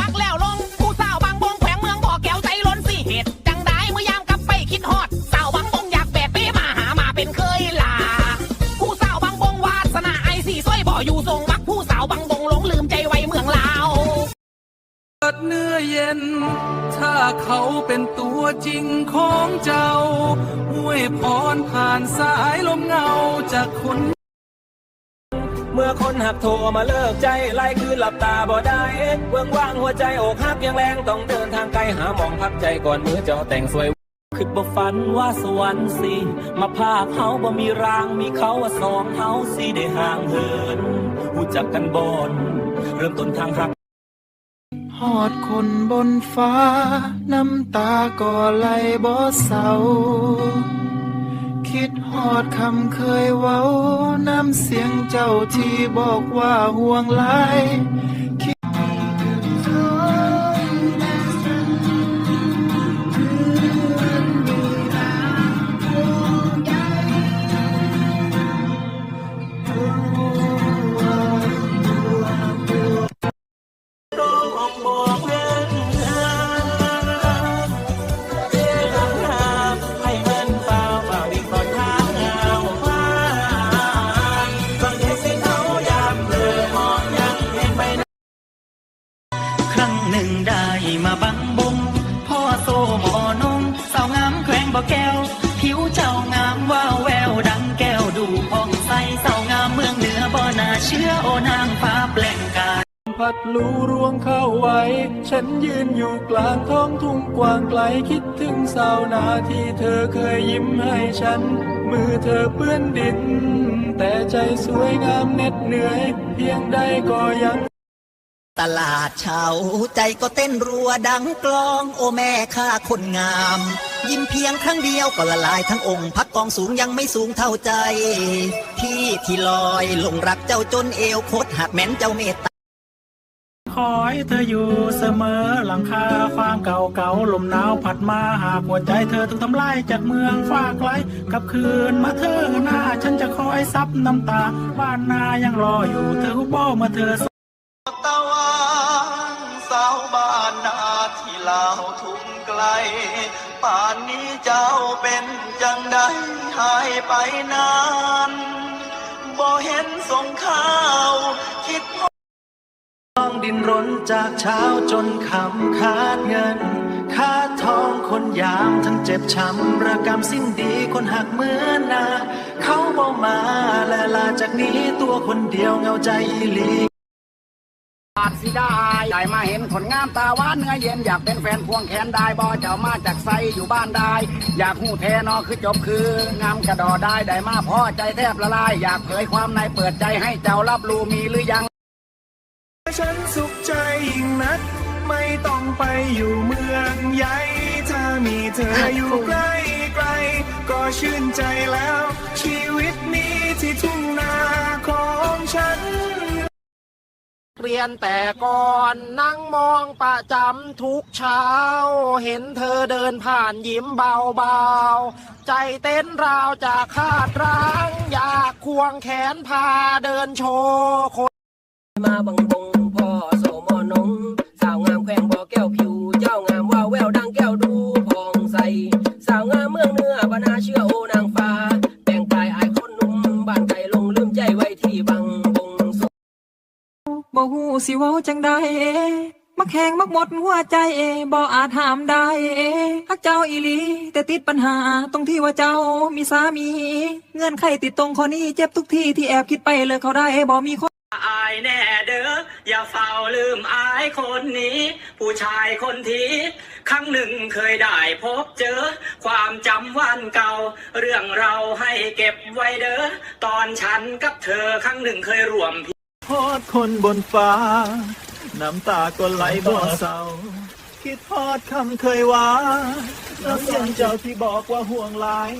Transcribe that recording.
มักแล้วลงผู้สาวบางบงแขวงเมืองบ่อแก้วใจล้นสิเหตุจังได้เมื่อยามกลับไปคิดฮอดสาวบางบงอยากแบกเป้มาหามาเป็นเคยลาผู้สาวบางบงวาสนาไอสีสร้อยบ่ออยู่ทรงมักผู้สาวบางบงหลงลืมใจไว้เมืองลาวเกิดเนื้อเย็น ถ้าเขาเป็นตัวจริงของเจ้าอวยพรผ่านสายลมเงาจากคน เมื่อคนหักโทรมาเลิกใจไล่คืนหลับตาบ่ได้เบื้องว่างหัวใจอกหักยังแรงต้องเดินทางไกลหาหมองพักใจก่อนมือเจ้าแต่งสวยคือบ่ฝันว่าสวรรค์สิมาพาเขาบ่มีรางมีเขาว่าสองเขาสิได้ห่างเหินหูจักกันบอนเริ่มต้นทางรักหอดคนบนฟ้า น้ำตาก็ไหลบ่เศร้า คิดหอดคำเคยเว้า น้ำเสียงเจ้าที่บอกว่าห่วงหลาย บ่อแก้ว ผิวเจ้างามว่าวแววดังแก้วดูผ่องใสสาวงามเมืองเหนือบ่น่าเชื่อโอนางฟ้าแปลงกายพัดลูรวงเข้าไว้ ฉันยืนอยู่กลางท้องทุ่งกว้างไกลคิดถึงสาวนาที่เธอเคยยิ้มให้ฉัน มือเธอเปื้อนดิน แต่ใจสวยงามเหน็ดเหนื่อย เพียงใดก็ยัง ตลาดเช้าใจก็เต้นรัวดังกลอง โอแม่ข้าคนงาม ยิ้มเพียงครั้งเดียวก็ละลายทั้งองค์ พักกองสูงยังไม่สูงเท่าใจ พี่ที่ลอยลงรักเจ้าจนเอวโคตรหักแม้นเจ้าเมตตาคอยเธออยู่เสมอหลังคาฟางเก่าเก่าๆลมหนาวพัดมาหากหัวใจเธอถูกทำลายจากเมืองฟ้าไกลกับคืนมาเธอหน้า ฉันจะคอยซับน้ำตาบ้านนายังรออยู่เธอบ่มื่อเธอตะวันสาวบ้านนาที่ลาวทุ่งไกล ป่านนี้เจ้าเป็นจังใดหายไปนานบ่เห็นส่งข้าว คิดต้องดินรนจากเช้าจนคำขาดเงินขาดทองคนยามทั้งเจ็บช้ำระกำสิ้นดีคนหักเหมือนนา เขาบอกมาและลาจากนี้ตัวคนเดียวเหงาใจลี อาจสิได้ได้มาเห็นคนงามตาหวานเนื้อเย็นอยากเป็นแฟนควงแขนได้บ่เจ้ามาจากไซอยู่บ้านได้ อยากหูแทนอคือจบคืองามกระดอได้ได้มาพ่อใจแทบละลาย อยากเผยความในเปิดใจให้เจ้ารับรู้มีหรือยัง ฉันสุขใจยิ่งนัก ไม่ต้องไปอยู่เมืองใหญ่ถ้ามีเธออยู่ใกล้ไกล ก็ชื่นใจแล้ว ชีวิตนี้ที่ทุ่งนาของฉัน เรียนแต่ก่อนนั่งมองประจำทุกเช้า เห็นเธอเดินผ่านยิ้มเบาๆ ใจเต้นราวจากคาดร้าง อยากควงแขนพาเดินโชว์คนมาบังบงพ่อโสมอนงสาวงามแขวงบ่อแก้วผิว เจ้างามว่าแววดังแก้วดูพองใส สาวงามเมืองเหนื้อบานาเชื่อโอนางฟ้า แบ่งกายอายคนหนุ่มบ้านไก่ลงลืมใจไว้ สิเว้าจังใดเอมักแข่งมักหมดหัวใจเอบ่อาจห้ามได้เอฮักเจ้าอีหลี แต่ติดปัญหาตรงที่ว่าเจ้ามีสามี เงื่อนไขติดตรงข้อนี้เจ็บทุกที่ที่แอบคิดไปเลยเขาได้บ่มีคนอายแน่เด้ออย่าเฝ้าลืมอายคนนี้ ผู้ชายคนที่ครั้งหนึ่งเคยได้พบเจอ ความจำวันเก่า เรื่องเราให้เก็บไว้เด้อตอนฉันกับเธอครั้งหนึ่งเคยร่วม ทอดคนบนฟ้า น้ำตาก็ไหลบ่เศร้า คิดทอดคำเคยว่าน้วเสียงเจ้าที่บอกว่าห่วงหลาย